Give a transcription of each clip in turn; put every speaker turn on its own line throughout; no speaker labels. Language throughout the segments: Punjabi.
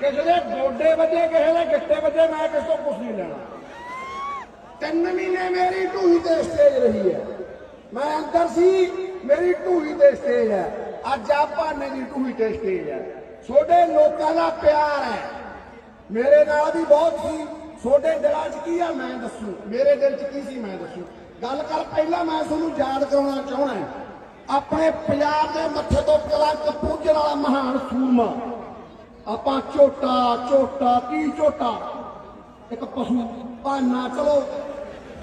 ਕਿਸੇ ਦੇ ਗੋਡੇ ਵੱਜੇ, ਕਿਸੇ ਦੇ ਗਿੱਟੇ ਵੱਜੇ, ਮੈਂ ਕਿਸ ਤੋਂ ਕੁਝ ਨਹੀਂ ਲੈਣਾ। ਤਿੰਨ ਮਹੀਨੇ ਮੇਰੀ ਢੂਹੀ ਤੇ ਸਟੇਜ ਰਹੀ ਹੈ। ਮੈਂ ਅੰਦਰ ਸੀ, ਮੇਰੀ ਢੂਹੀ ਤੇ ਸਟੇਜ ਹੈ। ਅੱਜ ਆ ਭਾਨੇ ਦੀ ਢੂਹੀ ਤੇ ਸਟੇਜ ਹੈ। ਛੋਡੇ ਲੋਕਾਂ ਦਾ ਪਿਆਰ ਹੈ। ਮੇਰੇ ਨਾਲ ਵੀ ਬਹੁਤ ਸੀ। ਛੋਡੇ ਦਿਲਾਂ 'ਚ ਕੀ ਆ ਮੈਂ ਦੱਸੂ? ਮੇਰੇ ਦਿਲ 'ਚ ਕੀ ਸੀ ਮੈਂ ਦੱਸੂ? ਗੱਲ ਕਰ, ਪਹਿਲਾਂ ਮੈਂ ਤੁਹਾਨੂੰ ਯਾਦ ਕਰਾਉਣਾ ਚਾਹੁੰਦਾ ਆਪਣੇ ਪੰਜਾਬ ਦੇ ਮੱਥੇ ਤੋਂ ਕਲੰਕ ਪੂੰਝਣ ਵਾਲਾ ਮਹਾਨ ਸੂਰਮਾ। ਆਪਾਂ ਝੋਟਾ ਝੋਟਾ, ਕੀ ਝੋਟਾ? ਇੱਕ ਪਸ਼ੂ ਭਾਨਾ ਚਲੋ।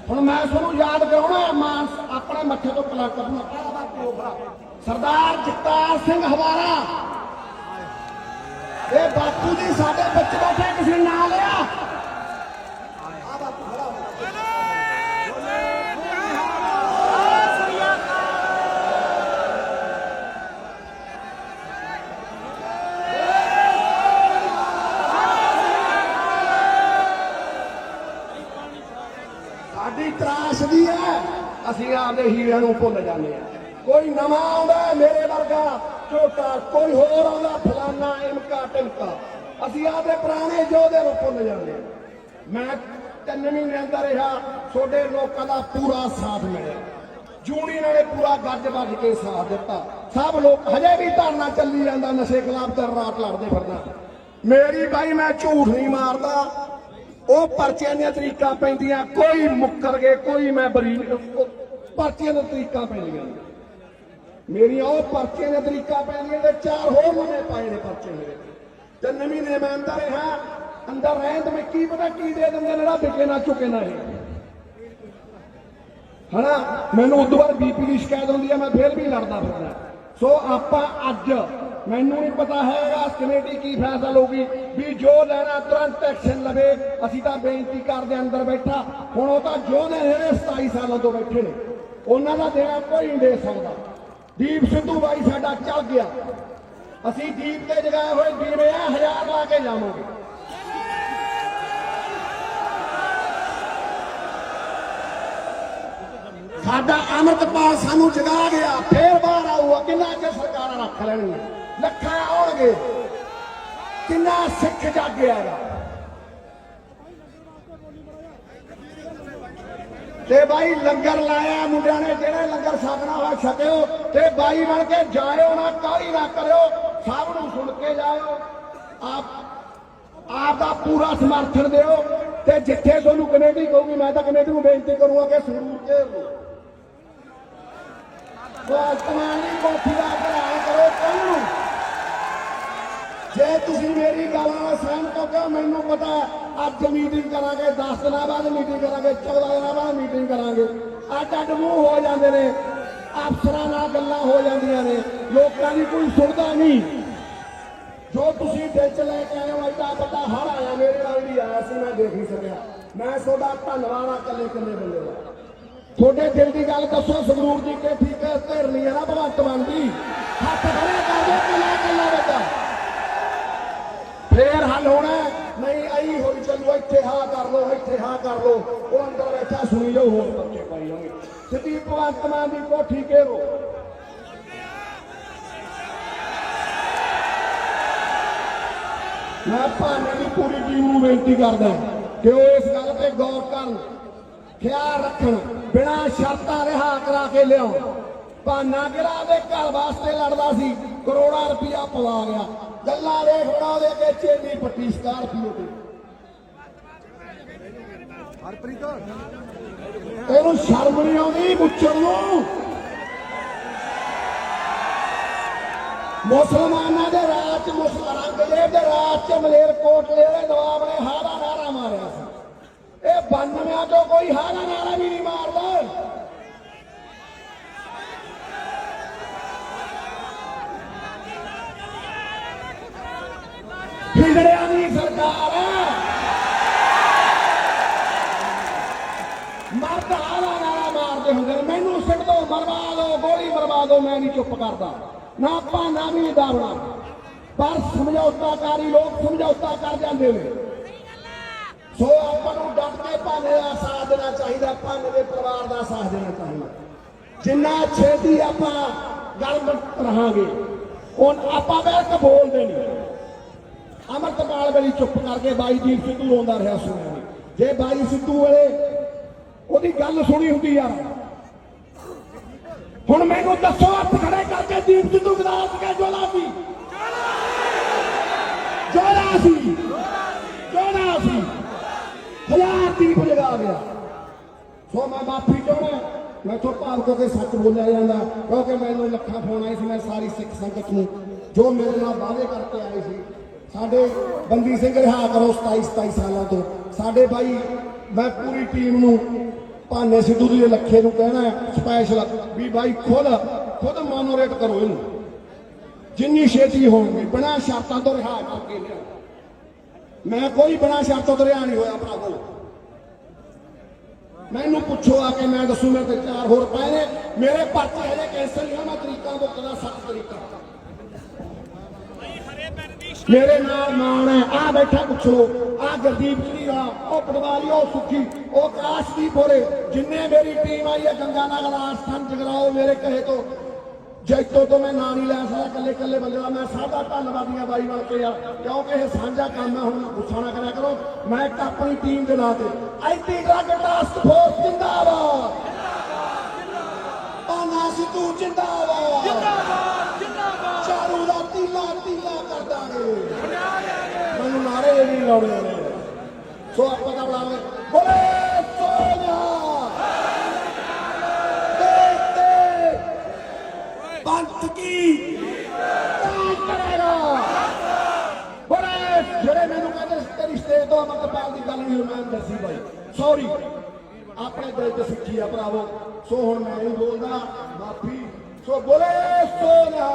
ਹੁਣ ਮੈਂ ਤੁਹਾਨੂੰ ਯਾਦ ਕਰਾਉਣਾ ਹੈ ਮਾਨ ਆਪਣੇ ਮੱਥੇ ਤੋਂ ਕਲੰਕ ਨੂੰ ਸਰਦਾਰ ਜਗਤਾਰ ਸਿੰਘ ਹਵਾਰਾ। ਇਹ ਬਾਪੂ ਜੀ ਸਾਡੇ ਬੱਚੇ ਬੈਠੇ ਕਿਸੇ ਨਾਂ ਲਿਆ। ਸਾਡੀ ਤਰਾਸ਼ਦੀ ਹੈ। ਅਸੀਂ ਆਪਦੇ ਹੀਰਿਆਂ ਨੂੰ ਭੁੱਲ ਜਾਂਦੇ ਆ ਕੋਈ ਨਵਾਂ ਆਉਂਦਾ ਮੇਰੇ ਵਰਗਾ, ਛੋਟਾ ਕੋਈ ਹੋਰ ਆਉਂਦਾ, ਫਲਾਨਾ ਇਮਕਾ ਟਿਮਕਾ। ਅਸੀਂ ਆਪਦੇ ਪੁਰਾਣੇ ਯੋਧੇ ਨੂੰ ਭੁੱਲ ਜਾਂਦੇ ਆ ਮੈਂ ਤਿੰਨ ਮਹੀਨੇ ਅੰਦਰ ਰਿਹਾ ਛੋਡੇ ਲੋਕਾਂ ਦਾ ਪੂਰਾ ਸਾਥ ਮਿਲਿਆ। ਜੂਣੀ ਨਾਲੇ ਪੂਰਾ ਗੱਜ ਵੱਜ ਕੇ ਸਾਥ ਦਿੱਤਾ। ਸਭ ਲੋਕ ਹਜੇ ਵੀ ਧਰਨਾ ਚੱਲੀ ਜਾਂਦਾ, ਨਸ਼ੇ ਖਿਲਾਫ ਤੇ ਰਾਤ ਲੜਦੇ ਫਿਰਦਾ ਮੇਰੀ ਬਾਈ ਮੈਂ ਝੂਠ ਨਹੀਂ ਮਾਰਦਾ। ਉਹ ਪਰਚਿਆਂ ਦੀਆਂ ਤਰੀਕਾਂ ਪੈਂਦੀਆਂ, ਕੋਈ ਮੁੱਕਰ ਗਏ, ਕੋਈ ਮੈਂ ਬਰੀ ਉਹ ਦੀਆਂ ਤਰੀਕਾਂ ਪੈਂਦੀਆਂ। ਮੇਰੀਆਂ ਉਹ ਪਰਚੀਆਂ ਦੀਆਂ ਤਰੀਕਾਂ ਪੈਂਦੀਆਂ ਤੇ ਚਾਰ ਹੋਰ ਨਵੇਂ ਪਾਏ ਨੇ ਪਰਚੇ ਮੇਰੇ। ਤੇ ਨਵੀਂ ਨੇ ਮੈਂ ਅੰਦਰ ਰਿਹਾ, ਅੰਦਰ ਰਹਿ ਤੇ ਮੈਂ ਕੀ ਪਤਾ ਕੀ ਦੇ ਦਿੰਦੇ ਨੇ ਨਾ ਕੇ ਨਾ, ਚੁੱਕੇ ਨਾ ਇਹ। ਹਨਾ, ਮੈਨੂੰ ਉਦੋਂ ਬਾਅਦ ਬੀਪੀ ਦੀ ਸ਼ਿਕਾਇਤ ਹੁੰਦੀ ਹੈ ਮੈਂ ਫੇਰ ਵੀ ਲੜਦਾ ਫਿਰਦਾ। ਸੋ ਆਪਾਂ ਅੱਜ ਮੈਨੂੰ ਨਹੀਂ ਪਤਾ ਹੈਗਾ ਕਮੇਟੀ ਕੀ ਫੈਸਲਾ ਲਊਗੀ ਵੀ ਜੋ ਲੈਣਾ, ਤੁਰੰਤ ਐਕਸ਼ਨ ਲਵੇ। ਅਸੀਂ ਤਾਂ ਬੇਨਤੀ ਕਰਦੇ ਹਾਂ, ਅੰਦਰ ਬੈਠਾ। ਹੁਣ ਉਹ ਤਾਂ ਜੋ ਨੇ ਜਿਹੜੇ 27 ਸਾਲਾਂ ਤੋਂ ਬੈਠੇ ਨੇ। ਉਹਨਾਂ ਦਾ ਦੇਣਾ ਕੋਈ ਨਹੀਂ ਦੇ ਸਕਦਾ। ਦੀਪ ਸਿੱਧੂ ਬਾਈ ਸਾਡਾ ਚੱਲ ਗਿਆ। ਅਸੀਂ ਦੀਪ ਤੇ ਜਗਾਏ ਹੋਏ ਦੀਵੇ ਆ ਹਜ਼ਾਰ ਲਾ ਕੇ ਜਾਵਾਂਗੇ। ਸਾਡਾ ਅਮਰਤਪਾਲ ਸਾਨੂੰ ਜਗਾ ਗਿਆ। ਫੇਰ ਬਾਹਰ ਆਊਗਾ। ਕਿੰਨਾ ਚਿਰ ਸਰਕਾਰਾਂ ਰੱਖ ਲੈਣਗੀਆਂ ਲੱਖਾਂ ਕਿੰਨਾ ਸਿੱਖ ਜਾਗਿਆ ਗਾ ਤੇ ਬਾਈ ਲੰਗਰ ਲਾਇਆ ਮੁੰਡਿਆਂ ਨੇ, ਜਿਹੜੇ ਲੰਗਰ ਛਕਣਾ ਹੋਇਆ ਛਕਿਓ ਤੇ ਬਾਈ ਬਣ ਕੇ ਜਾਇਓ ਨਾ, ਕਾਹਲੀ ਨਾ ਕਰਿਓ, ਸਭ ਨੂੰ ਸੁਣ ਕੇ ਜਾਇਓ। ਆਪ ਆਪ ਦਾ ਪੂਰਾ ਸਮਰਥਨ ਦਿਓ ਤੇ ਜਿੱਥੇ ਤੁਹਾਨੂੰ ਕਮੇਟੀ ਕਹੂਗੀ, ਮੈਂ ਤਾਂ ਕਮੇਟੀ ਨੂੰ ਬੇਨਤੀ ਕਰੂੰਗਾ ਕਿ ਸਰੂਰ ਘੇਰ। ਲਓ ਵਰਤਮਾਨ ਕੋਠੀ ਦਾ ਭਰਾ ਕਰੋ ਕੱਲ ਨੂੰ। ਜੇ ਤੁਸੀਂ ਮੇਰੀ ਗੱਲ ਨਾਲ ਸਹਿਮਤ ਹੋ ਕੇ ਮੈਨੂੰ ਪਤਾ ਅੱਜ ਮੀਟਿੰਗ ਕਰਾਂਗੇ 10 ਦਿਨਾਂ ਬਾਅਦ ਮੀਟਿੰਗ ਕਰਾਂਗੇ 14 ਦਿਨਾਂ ਬਾਅਦ ਮੀਟਿੰਗ ਕਰਾਂਗੇ। ਅੱਡ ਅੱਡ ਮੂੰਹ ਹੋ ਜਾਂਦੇ ਨੇ, ਅਫਸਰਾਂ ਨਾਲ ਗੱਲਾਂ ਹੋ ਜਾਂਦੀਆਂ ਨੇ, ਲੋਕਾਂ ਦੀ ਕੋਈ ਸੁਣਦਾ ਨਹੀਂ। ਜੋ ਤੁਸੀਂ ਦਿਲ ਚ ਲੈ ਕੇ ਆਏ ਹੋ, ਐਡਾ ਵੱਡਾ ਹੜ ਆਇਆ, ਮੇਰੇ ਨਾਲ ਵੀ ਆਇਆ ਸੀ, ਮੈਂ ਦੇਖ ਨਹੀਂ ਸਕਿਆ। ਮੈਂ ਤੁਹਾਡਾ ਧੰਨਵਾਦ ਆ ਕੱਲੇ ਕੱਲੇ ਬੰਦੇ ਦਾ। ਤੁਹਾਡੇ ਦਿਲ ਦੀ ਗੱਲ ਦੱਸੋ, ਸੰਗਰੂਰ ਜੀ ਕੇ ਠੀਕ ਹੈ ਧਿਰਨੀ ਹੈ ਨਾ, ਭਗਵੰਤ ਮਾਨ ਦੀ। ਹੱਥ ਖੜੇ ਕਰ ਦੇ ਕਿਲਾ ਕਿਲਾ ਬੱਚਾ ਫੇਰ ਹੱਲ ਹੋਣਾ ਨਹੀਂ, ਆਈ ਹੋਈ ਚੱਲੂ, ਇੱਥੇ ਹਾਂ ਕਰ ਲੋ ਇੱਥੇ ਹਾਂ ਕਰ ਲੋ ਉਹ ਅੰਦਰ ਬੈਠਾ, ਸੁਣੀ ਜਾਓ, ਹੋਰ ਬੱਚੇ ਪਾਈ ਜਾਣਗੇ ਸਿੱਧੀ ਭਗਵੰਤ ਮਾਨ ਦੀ ਕੋਠੀ ਘੇਰੋ। ਮੈਂ ਭਾਵੇਂ ਦੀ ਪੂਰੀ ਟੀਮ ਨੂੰ ਬੇਨਤੀ ਕਰਦਾ ਕਿ ਉਹ ਇਸ ਗੱਲ ਤੇ ਗੌਰ ਕਰਨ, ਖਿਆਲ ਰੱਖਣ, ਬਿਨਾਂ ਸ਼ਰਤਾਂ ਰਿਹਾ ਕਰਾ ਕੇ ਲਿਆਉਣ। ਭਾਨਾ ਕਿਹੜਾ ਦੇ ਘਰ ਵਾਸਤੇ ਲੜਦਾ ਸੀ? ਕਰੋੜਾਂ ਰੁਪਇਆ ਪਵਾ ਗਿਆ ਗੱਲਾਂ ਦੇਖ ਬਣਾ ਉਹਦੇ ਕੇ ਚੇਲੀ ਪੱਟੀ, ਸਕਾਰਪੀਓ ਤੇ
ਹਰਪ੍ਰੀਤ
ਇਹਨੂੰ ਸ਼ਰਮ ਨਹੀਂ ਆਉਂਦੀ ਮੁੱਛੜ ਨੂੰ? ਮੁਸਲਮਾਨਾਂ ਦੇ ਰਾਜ ਚ ਮੁਸਲਮਾਨ ਅੰਗਰੇਜ਼ ਦੇ ਰਾਜ ਚ ਮਲੇਰ ਕੋਟਲੇ ਦੇ ਨਵਾਬ ਨੇ ਹਾਰਾ ਨਾਰਾ ਮਾਰਿਆ ਸੀ। ਇਹ ਬੰਨਵਿਆਂ ਤੋਂ ਕੋਈ ਹਾਰਾ ਨਾਰਾ ਵੀ ਨਹੀਂ ਮਾਰਦਾ ਹਿਜੜਿਆਂ ਦੀ ਸਰਕਾਰ ਹੈ ਮਰਦ ਆਲਾ ਨਾਰਾ ਮਾਰਦੇ ਹੁੰਦੇ ਨੇ। ਮੈਨੂੰ ਸਿੱਟ ਦੋ ਮਰਵਾ ਦੋ ਗੋਲੀ ਮਰਵਾ ਦੋ ਮੈਂ ਨਹੀਂ ਚੁੱਪ ਕਰਦਾ। ਨਾ ਭਾਨਾ ਵੀ ਦਾਵਣਾ। ਪਰ ਸਮਝੌਤਾਕਾਰੀ ਲੋਕ ਸਮਝੌਤਾ ਕਰ ਜਾਂਦੇ ਨੇ। ਸੋ ਆਪਾਂ ਨੂੰ ਡਟ ਕੇ ਭਾਨੇ ਦਾ ਸਾਥ ਦੇਣਾ ਚਾਹੀਦਾ, ਭਾਨੇ ਦੇ ਪਰਿਵਾਰ ਦਾ ਸਾਥ ਦੇਣਾ ਚਾਹੀਦਾ। ਜਿੰਨਾ ਛੇਤੀ ਆਪਾਂ ਗੱਲ ਰਹਾਂਗੇ, ਹੁਣ ਆਪਾਂ ਬੈਠ ਬੋਲਦੇ ਨਹੀਂ ਅਮਰਤਪਾਲ ਵੇਲੇ ਚੁੱਪ ਕਰਕੇ ਬਾਈ ਦੀਪ ਸਿੱਧੂ ਰੋਂਦਾ ਰਿਹਾ ਸੁਣਿਆ ਜੇ ਬਾਈ ਸਿੱਧੂ ਵੇਲੇ ਉਹਦੀ ਗੱਲ ਸੁਣੀ ਹੁੰਦੀ ਆ। ਹੁਣ ਮੈਨੂੰ ਦੱਸੋ ਹੱਥ ਖੜੇ ਕਰਕੇ ਦੀਪ ਸਿੱਧੂ ਗਦਾਸ ਕੇ ਜੋਲਾ ਸੀ ਜੋਲਾ ਸੀ ਜੋਲਾ ਸੀ ਹਜ਼ਾਰ ਦੀਪ ਜਗਾ ਗਿਆ। ਸੋ ਮੈਂ ਮਾਫੀ ਚਾਹੁੰਦਾ ਮੈਂ ਤੋਂ ਭਾਵ ਕਿਉਂਕਿ ਸੱਚ ਬੋਲਿਆ ਜਾਂਦਾ, ਕਿਉਂਕਿ ਮੈਨੂੰ ਲੱਖਾਂ ਫੋਨ ਆਏ ਸੀ, ਮੈਂ ਸਾਰੀ ਸਿੱਖ ਸੰਗਤ ਨੂੰ, ਜੋ ਮੇਰੇ ਨਾਲ ਵਾਅਦੇ ਕਰਕੇ ਆਏ ਸੀ। ਸਾਡੇ ਬੰਦੀ ਸਿੰਘ ਰਿਹਾ ਕਰੋ 27 27 ਸਾਲਾਂ ਤੋਂ। ਸਾਡੇ ਭਾਈ, ਮੈਂ ਪੂਰੀ ਟੀਮ ਨੂੰ ਭਾਨੇ ਸਿੱਧੂ ਦੀ ਲੱਖੇ ਨੂੰ ਕਹਿਣਾ ਸਪੈਸ਼ਲ ਵੀ ਬਾਈ ਖੁਦ ਖੁਦ ਮੋਨੋਰੇਟ ਕਰੋ ਇਹਨੂੰ। ਜਿੰਨੀ ਛੇਤੀ ਹੋਣਗੇ ਬਿਨਾਂ ਸ਼ਰਤਾਂ ਤੋਂ ਰਿਹਾ ਕਰਕੇ ਲਿਆਓ। ਮੈਂ ਕੋਈ ਬਿਨਾਂ ਸ਼ਰਤਾਂ ਤੋਂ ਰਿਹਾ ਨਹੀਂ ਹੋਇਆ ਭਰਾਵੋ ਮੈਨੂੰ ਪੁੱਛੋ ਆ ਕੇ ਮੈਂ ਦੱਸੂ ਮੇਰੇ ਤੇ ਚਾਰ ਹੋਰ ਪਏ ਨੇ ਮੇਰੇ ਪਰਚੇ ਹਜੇ ਕੈਂਸਲ ਨਹੀਂ ਹੋਏ, ਤਰੀਕਾਂ ਤੋਂ ਕਦਾ ਸੱਤ ਤਰੀਕਾ। ਮੇਰੇ ਨਾਲ ਮਾਣ ਹੈ ਆ ਬੈਠਾ ਪੁੱਛੋ ਆ ਗੁਰਦੀਪ ਜੀ ਆ ਉਹ ਪਟਵਾਰੀ ਉਹ ਸੁੱਖੀ ਉਹ ਕਾਸ਼ਦੀਪ ਹੋਰੇ ਜਿੰਨੇ ਮੇਰੀ ਟੀਮ ਆਈ ਹੈ ਗੰਗਾ ਨਗਰ ਆਸਥਾਨ ਜਗਰਾਓ ਮੇਰੇ ਕਹੇ ਤੋਂ ਜੈਤੋ ਤੋਂ ਮੈਂ ਨਾਂ ਨਹੀਂ ਲੈ ਸਕਦਾ ਕੱਲੇ ਕੱਲੇ ਬੰਦੇ ਦਾ ਮੈਂ ਸਭ ਦਾ ਧੰਨਵਾਦੀ ਆ ਬਾਈ ਬਣ ਕੇ ਯਾਰ ਕਿਉਂਕਿ ਇਹ ਸਾਂਝਾ ਕੰਮ ਹੈ ਹੁਣ ਗੁੱਸਾ ਨਾ ਕਰਿਆ ਕਰੋ ਮੈਂ ਇੱਕ ਆਪਣੀ ਟੀਮ ਦੇ ਨਾਂ ਤੇ ਆਈਟੀ ਡਰੱਗ ਟਾਸਕ ਫੋਰਸ ਨਹੀਂ ਲਾਉਣੇ ਨੇ ਸੋ ਆਪਾਂ ਦਾ ਬੁਲਾਵੇ ਬੋਲੇ ਸੋਨਿਆ! ਪੰਥ ਕੀ ਕਰੇਗਾ? ਬੜੇ ਜਿਹੜੇ ਮੈਨੂੰ ਕਹਿੰਦੇ ਸੀ ਤੇਰੀ ਸਟੇਜ ਤੋਂ ਅਮਰਪਾਲ ਦੀ ਗੱਲ ਨਹੀਂ, ਮੈਂ ਦੱਸੀ ਬਾਈ। ਸੌਰੀ ਆਪਣੇ ਦਿਲ ਤੇ ਸਿੱਖੀ ਆ ਭਰਾਵੋ। ਸੋ ਹੁਣ ਮੈਂ ਨਹੀਂ ਬੋਲਦਾ, ਮਾਫੀ। ਸੋ ਬੋਲੇ ਸੋਨਿਆ!